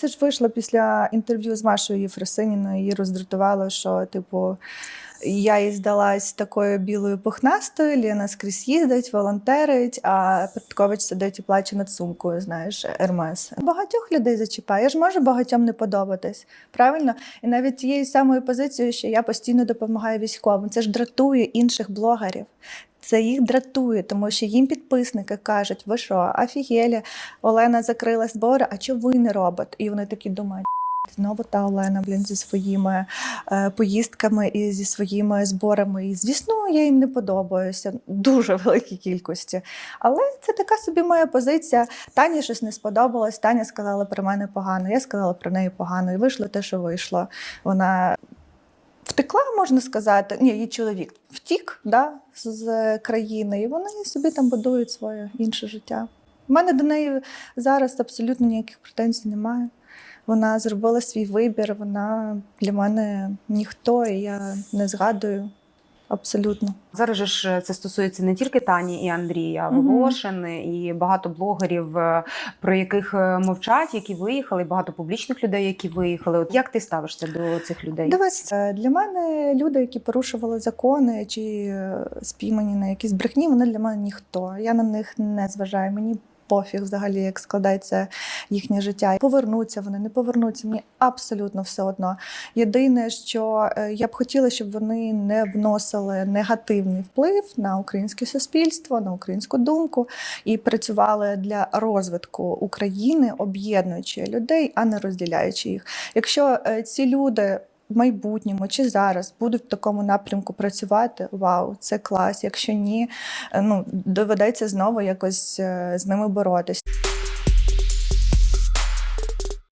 Це ж вийшло після інтерв'ю з Машою Єфросиніною. Її роздратувало, що типу. Я їй здалась такою білою пухнастою, Ліна скрізь їздить, волонтерить, а Петкович сидить і плаче над сумкою, знаєш, Ермес. Багатьох людей зачіпає. Я ж можу багатьом не подобатись, правильно? І навіть тією самою позицією, що я постійно допомагаю військовим. Це ж дратує інших блогерів. Це їх дратує, тому що їм підписники кажуть: ви що, офігелі, Олена закрила збори, а чого ви не робите? І вони такі думають. Знову та Олена, блін, зі своїми е, поїздками і зі своїми зборами. І звісно, я їм не подобаюся дуже великій кількості. Але це така собі моя позиція. Тані щось не сподобалось. Таня сказала про мене погано. Я сказала про неї погано. І вийшло те, що вийшло. Вона втекла, можна сказати. Ні, її чоловік втік да, з- країни, і вони собі там будують своє інше життя. У мене до неї зараз абсолютно ніяких претензій немає. Вона зробила свій вибір, вона для мене ніхто, і я не згадую абсолютно. Зараз же ж це стосується не тільки Тані і Андрія. Волошин і багато блогерів, е, про яких е, мовчать, які виїхали, багато публічних людей, які виїхали. От як ти ставишся до цих людей? Дивись, е, для мене люди, які порушували закони чи спіймані на якісь брехні, вони для мене ніхто. Я на них не зважаю. Мені пофіг взагалі, як складається їхнє життя. Повернуться вони, не повернуться. Мені абсолютно все одно. Єдине, що е, я б хотіла, щоб вони не вносили негативний вплив на українське суспільство, на українську думку і працювали для розвитку України, об'єднуючи людей, а не розділяючи їх. Якщо е, ці люди в майбутньому чи зараз будуть в такому напрямку працювати, вау, це клас. Якщо ні, е, ну доведеться знову якось е, з ними боротись.